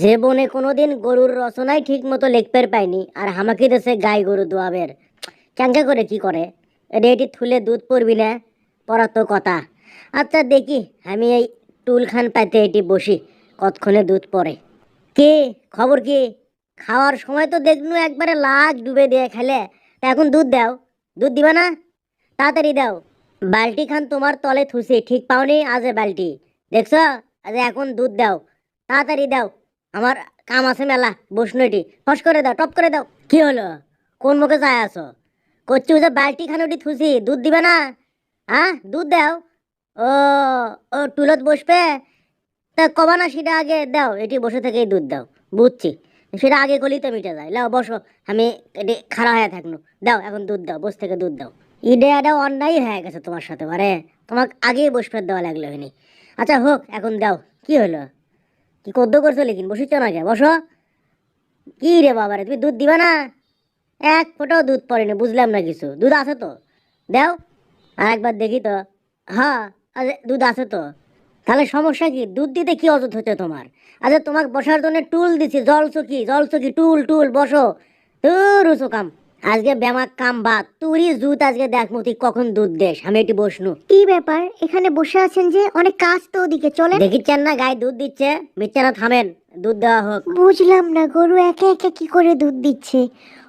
যে বনে কোনোদিন গরুর রচনাই ঠিক মতো লিখতে পাইনি, আর হামাকি দেশে গাই গরু দোয়াবের। ক্যাঙ্কা করে কি করে? এটা এটি থুলে দুধ পড়বি না, পড়া তো কথা। আচ্ছা দেখি, আমি এই টুল খান পাইতে এটি বসি, কতক্ষণে দুধ পড়ে। কে, খবর কি? খাওয়ার সময় তো দেখনু একবারে লাগ ডুবে দিয়ে খেলে, তা এখন দুধ দাও। দুধ দিবা না? তাড়াতাড়ি দাও। বালটি খান তোমার তলে থুসি, ঠিক পাওনি আজ বালটি। দেখছ? আজ এখন দুধ দাও। তাড়াতাড়ি দাও। আমার কাম আছে মেলা, বসনু এটি। ফস করে দাও, টপ করে দাও। কি হলো? কোন মুখে যায় আছো? করছি যে বালটি খান ওটি থুসি, দুধ দিবে না? হ্যাঁ? দুধ দাও। ও ও টুলত বসবে? তা কবা না সেটা আগে দাও, এটি বসে থেকেই দুধ দাও। বুঝছি। সেটা আগে গলি তো মিটে যায়। লাও, বসো। আমি এটি খাড়া হয়ে থাকল দাও, এখন দুধ দাও, বস থেকে দুধ দাও। ইডে এটা অন্যায় হয়ে গেছে তোমার সাথে, আরে। তোমাকে আগেই বসবে দেওয়া লাগল হয়নি আচ্ছা হোক, এখন দাও। কি হলো? কি কদ্দ করছ লেকিন বসিচ্ছ না কে? বসো। কি রে বাবারে, তুমি দুধ দিবা না? এক ফোঁটাও দুধ পড়েনি, বুঝলাম না কিছু। দুধ আছে তো? দেও। আর একবার দেখি তো। হ্যাঁ আরে দুধ আছে তো। তাহলে সমস্যা কি? দুধ দিতে কি অজুত হচ্ছে তোমার? আচ্ছা তোমাকে বসার জন্য টুল দিছি জল চকি জল চকি টুল টুল, বসো। তুরুসো কাম। আজকে ব্যামাক কাম বাদ তুরি জুত আজকে দেখ মতি কখন দুধ দেশ আমি এটি বসনু। কি ব্যাপার? এখানে বসে আছেন যে অনেক কাজ তো ওদিকে চলেন। দেখিচ্ছেন না গায়ে দুধ দিচ্ছে। মিথ্যা না থামেন দুধ দেওয়া হোক। বুঝলাম না গরু একে একে কি করে দুধ দিচ্ছে?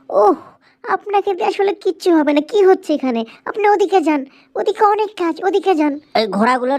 ওহ আপনাকে দিয়ে আসলে কিচ্ছু হবে না কি হচ্ছে এখানে? আপনি ওদিকে যান ওদিকে অনেক কাজ ওদিকে যান। এই ঘোড়াগুলোর